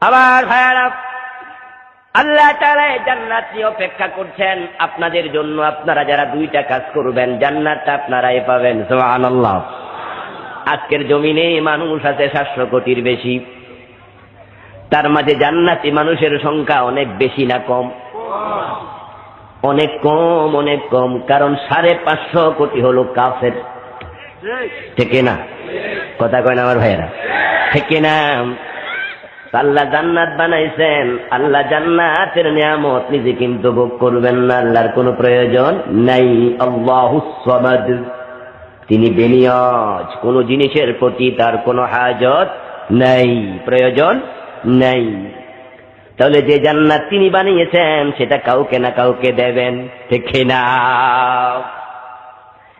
আবার ভাইয়ারা, আল্লাহ তাআলা এই জান্নাতটি অপেক্ষা করছেন আপনাদের জন্য। আপনারা যারা দুইটা কাজ করবেন, জান্নাতটা আপনারাই পাবেন, সুবহানাল্লাহ। আজকের জমিনে মানুষ আছে সাতশো কোটির বেশি। তার মাঝে জান্নাতি মানুষের সংখ্যা অনেক বেশি না কম? অনেক কম অনেক কম। কারণ সাড়ে পাঁচশো কোটি হলো কাফের। ঠিক না? কথা কয় না আমার ভাইয়েরা? ঠিক না। আল্লাহ জান্নাত বানাইছেন। আল্লাহ জান্নাতের নিয়ামত নিজে কিন্তু ভোগ করবেন না, আল্লাহর কোনো প্রয়োজন নাই। আল্লাহু তিনি বেনিয়াজ, কোন জিনিসের প্রতি তার কোনো হাজত নাই, প্রয়োজন নাই। তাহলে যে জান্নাত তিনি বানিয়েছেন, সেটা কাউকে না কাউকে দেবেন, ঠিক না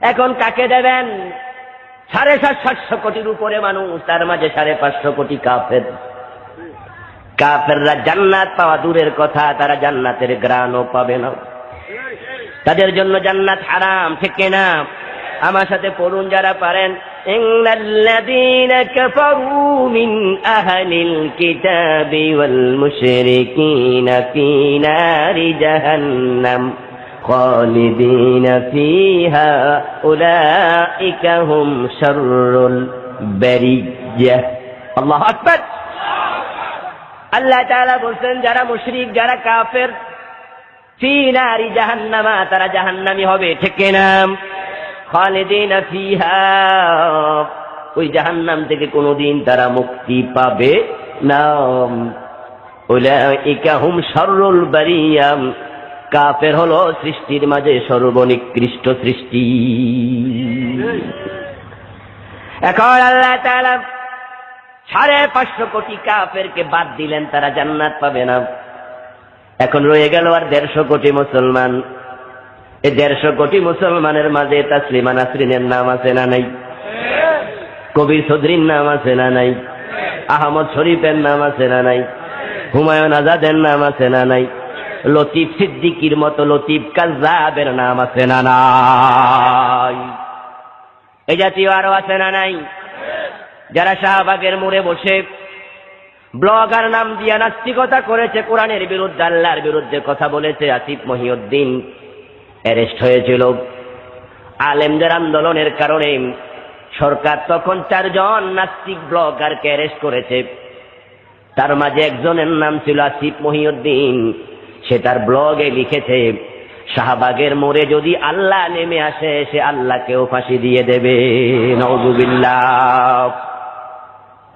এখন কাকে দেবেন? সাড়ে সাত সাতশো কোটির উপরে মানুষ তার মাঝে সাড়ে পাঁচশো কোটি কাফের কাফেররা জান্নাত পাওয়া দূরের কথা তারা জান্নাতের গ্রাণও পাবে না তাদের জন্য জান্নাত হারাম ঠিক না আমার সাথে পড়ুন যারা পারেন إن الذين كفروا من أهل الكتاب والمشركين في نار جهنم خالدين فيها أولئك هم شر البرية الله أكبر আল্লাহ তাআলা বলছেন যারা মুশরিক যারা কাফের ফি নারি জাহান্নামা তারা জাহান্নামি হবে ঠিক না খালিদিন ফিহা ওই জাহান্নাম থেকে কোনোদিন তারা মুক্তি পাবে না উলাইকা হুম শাররুল বারিয়াম কাফের হলো সৃষ্টির মাঝে সর্বনিকৃষ্ট সৃষ্টি। এখন আল্লাহ সাড়ে পাঁচশো কোটি কাফেরকে বাদ দিলেন, তারা জান্নাত পাবে না। এখন রয়ে গেল আর দেড়শো কোটি মুসলমান। এই দেড়শো কোটি মুসলমানের মাঝে তাসলিমা নাসরিনের নাম আছে না নাই? কবির চৌধুরীর নাম আছে না নাই? আহমদ শরীফের নাম আছে না নাই? হুমায়ুন আজাদের নাম আছে না নাই? লতিফ সিদ্দিকির মতো লতিফ কাজাবের নাম আছে না নাই? এই জাতীয় আরও আছে না নাই? যারা শাহবাগের মোড়ে বসে ব্লগার নাম দিয়া নাস্তিকতা করেছে, কোরআনের বিরুদ্ধে, আল্লাহর বিরুদ্ধে কথা বলেছে, আসিফ মহিউদ্দিন অ্যারেস্ট হয়েছিল। আলেমদের আন্দোলনের কারণে সরকার তখন চারজন নাস্তিক ব্লগারকে অ্যারেস্ট করেছে। তার মাঝে একজনের নাম ছিল আসিফ মহিউদ্দিন। সে তার ব্লগে লিখেছে, শাহবাগের মোড়ে যদি আল্লাহ নেমে আসে, সে আল্লাহকেও ফাঁসি দিয়ে দেবে। নজুবিল্লাহ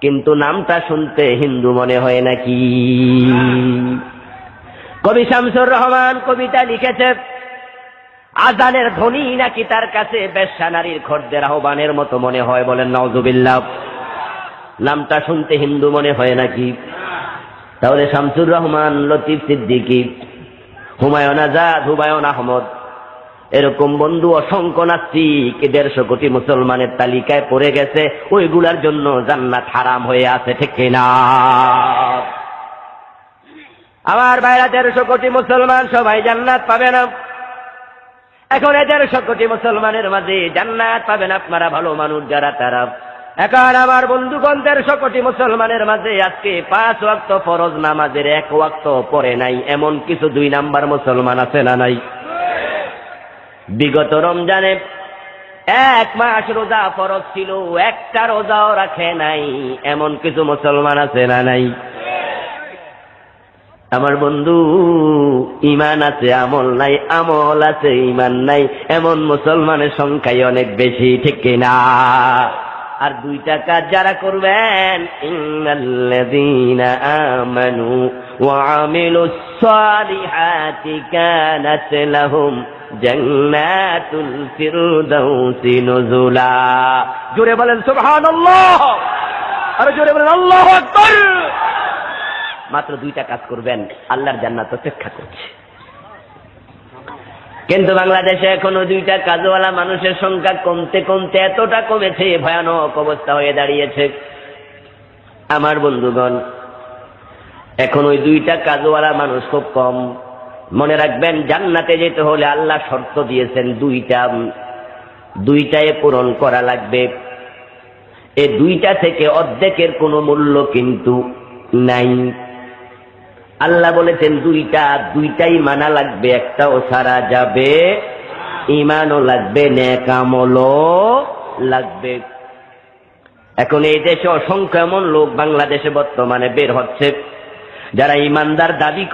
কিন্তু নামটা শুনতে হিন্দু মনে হয় নাকি? কবি শামসুর রহমান কবিতা লিখেছে, আজানের ধ্বনি নাকি তার কাছে বেশ্যা নারীর খর্দের আহ্বানের মতো মনে হয় বলেন নজুবিল্লাহ নামটা শুনতে হিন্দু মনে হয় নাকি? তাহলে শামসুর রহমান, লতিফ সিদ্দিকি, হুমায়ুন আজাদ, হুমায়ুন আহমদ, এরকম বন্ধু অসংখ্য নাস্তিক, দেড়শো কোটি মুসলমানের তালিকায় পড়ে গেছে, ওইগুলার জন্য জান্নাত হারাম হয়ে আছে, ঠিক না আমার বাইরা দেড়শো কোটি মুসলমান সবাই জান্নাত পাবে না। এখন দেড়শো কোটি মুসলমানের মাঝে জান্নাত পাবেন আপনারা, ভালো মানুষ যারা, তারা। এখন আমার বন্ধুগণ দেড়শো কোটি মুসলমানের মাঝে আজকে পাঁচ ওয়াক্ত ফরজ নামাজের এক ওয়াক্ত পরে নাই, এমন কিছু দুই নাম্বার মুসলমান আছে না নাই? বিগত রমজানে এক মাস রোজা ফরজ ছিল, একটা রোজাও রাখে নাই, এমন কিছু মুসলমান আছে না নাই? আমার বন্ধু, ইমান আছে, আমল নাই, আমল আছে, ইমান নাই, এমন মুসলমানের সংখ্যাই অনেক বেশি, ঠিক না আর দুইটা কাজ যারা করবেন, ইন্নাল্লাযীনা আমানু ওয়া আমিলুস সালিহাতি কানাত লাহুম জান্নাতুল ফিরদাউসি নুজুলা। জোরে বলেন, সুবহানাল্লাহ! আর জোরে বলেন, আল্লাহু আকবার! মাত্র দুইটা কাজ করবেন, আল্লাহর জান্নাত অপেক্ষা করছে। কিন্তু বাংলাদেশে এখনও দুইটা কাজওয়ালা মানুষের সংখ্যা কমতে কমতে এতটা কমেছে ভয়ানক অবস্থা হয়ে দাঁড়িয়েছে। আমার বন্ধুগণ, এখন ওই দুইটা কাজওয়ালা মানুষ খুব কম। মনে রাখবেন, জান্নাতে যেতে হলে আল্লাহ শর্ত দিয়েছেন দুইটা দুইটায় পূরণ করা লাগবে। এ দুইটা থেকে অর্ধেকের কোনো মূল্য কিন্তু নাই। আল্লাহ বলেছেন, দুইটা, দুইটাই মানা লাগবে, একটাও সারা যাবে ইমানও লাগবে ন্যাকামলও লাগবে। এখন এই দেশে অসংখ্য এমন লোক বাংলাদেশে বর্তমানে বের হচ্ছে, যারা ইমানদার দাবি